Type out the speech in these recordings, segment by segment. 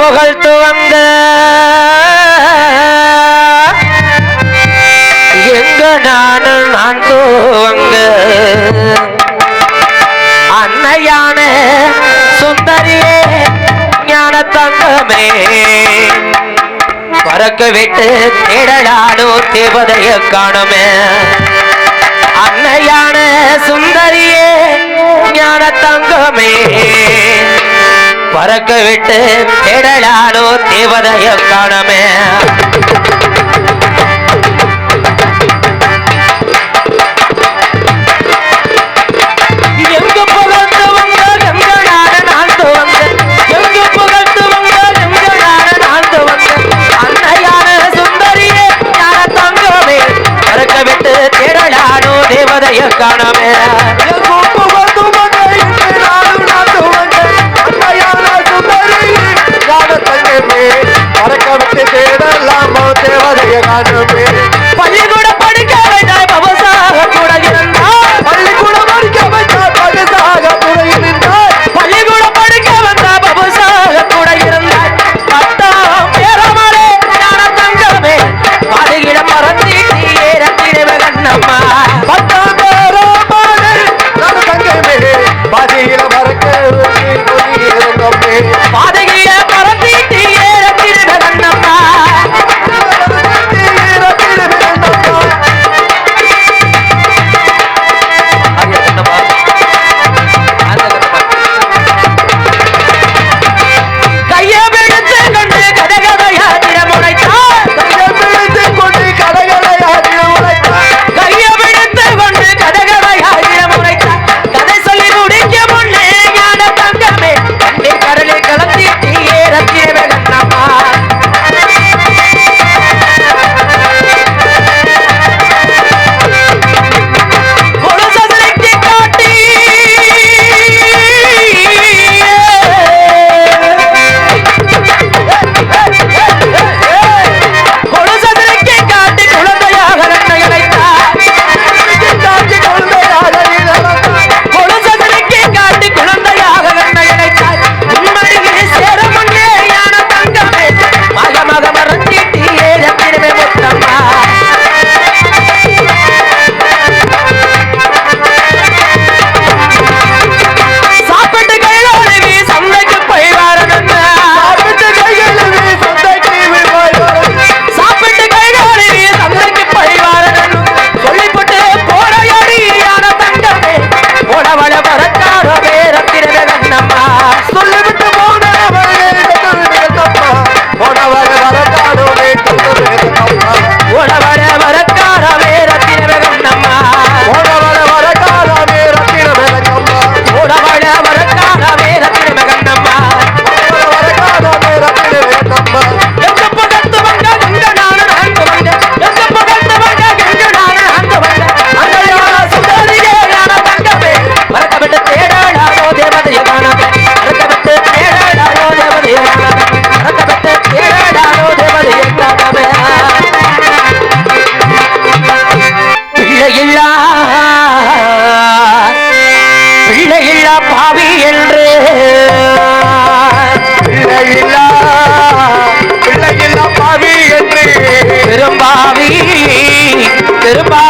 புகழ் துவங்க. எங்க நானும் நான் துவங்க. அன்னையான சுந்தரியே ஞான தங்கமே. பறக்க விட்டு தேடலானோ தேவதைய காணமே. அன்னையான சுந்தரியே ஞான தங்கமே. பறக்க விட்டு தேடலானோ தேவதைய காணமே. பெருமா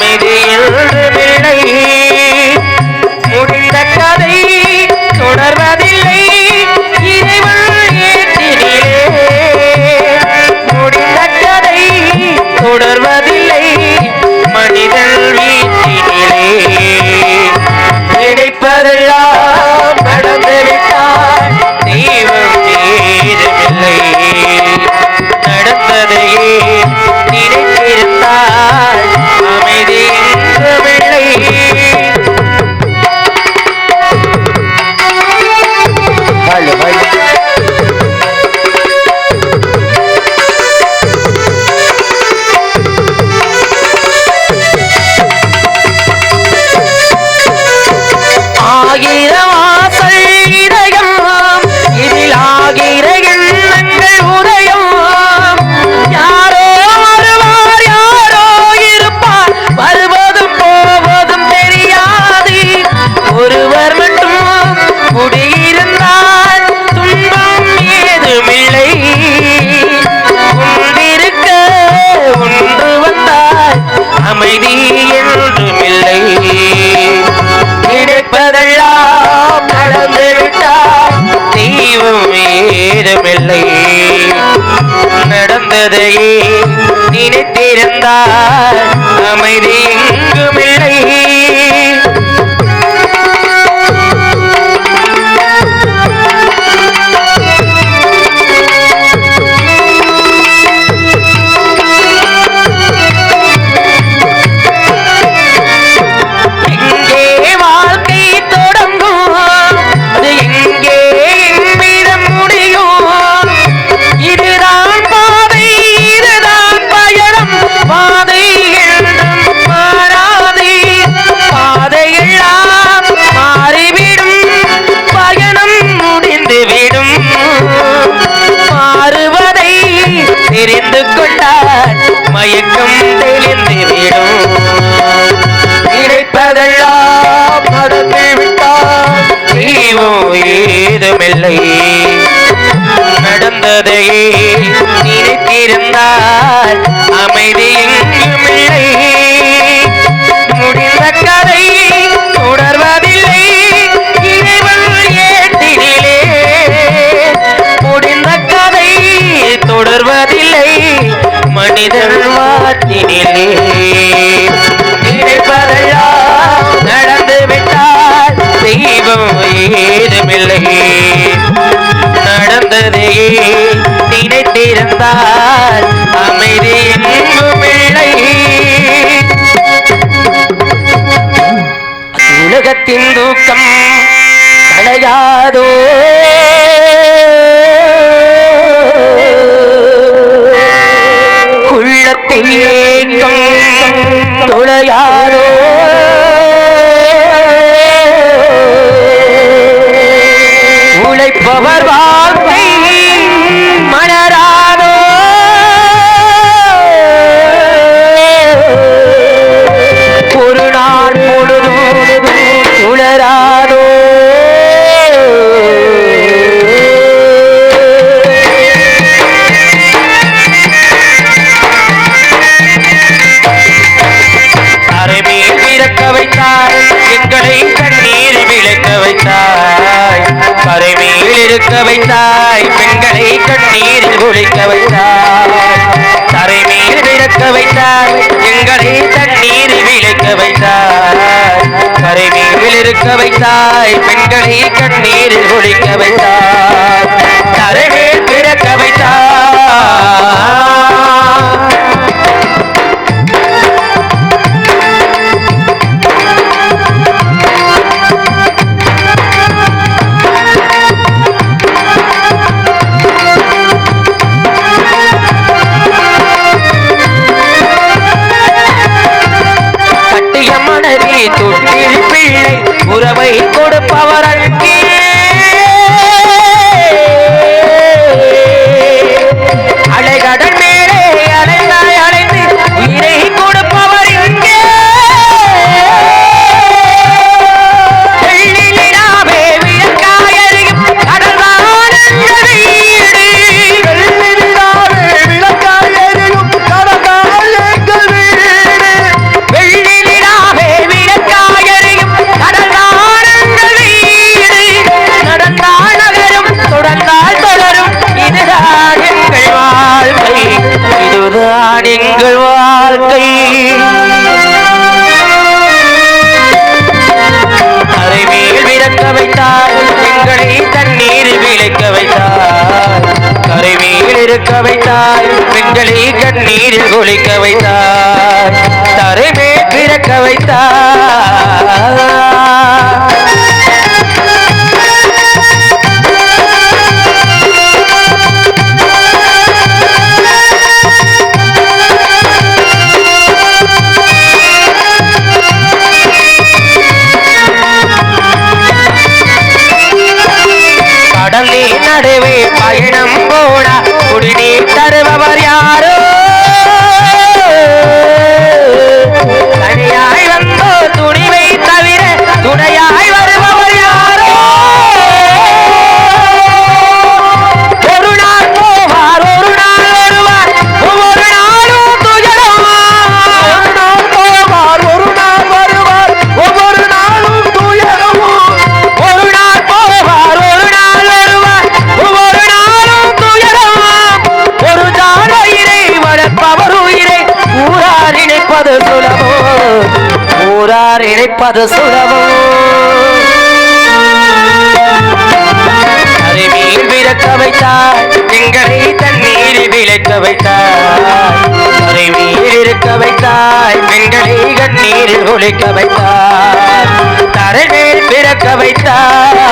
மிதியில் விளை அமைதி எங்குமில்லை உலகத்தின் தூக்கம் தடையாதோ உள்ளத்தை தொழையாரோ என் கண்ணீரை விளக்க வைத்தாய். கரை மேல் இருக்க வைத்தாய். பெண்களை கண்ணீரில் ஒழிக்க வைத்தாய். தரை மேல் விளக்க வைத்தாய். எங்களை தண்ணீரில் விளக்க வைத்தாய். கரை மேல் இருக்க வைத்தாய். பெண்களை கண்ணீரில் ஒழிக்க வைத்தாய். தரை மேல் பிறக்க வைத்தாய். கூட பவர் இருக்க வைத்தார் பெண்களை கண்ணீரில் குளிக்க வைத்தார் தரைமே பிறக்க வைத்தார் யார் இழைப்பது சுடவோ கருவியில் விளக்க வைத்தார் எங்களை தண்ணீர் விளக்க வைத்தார். கருவியில் இருக்க வைத்தாய் பெண்களை கண்ணீரில் ஒழிக்க வைத்தார். தரையில் பிறக்க வைத்தார்.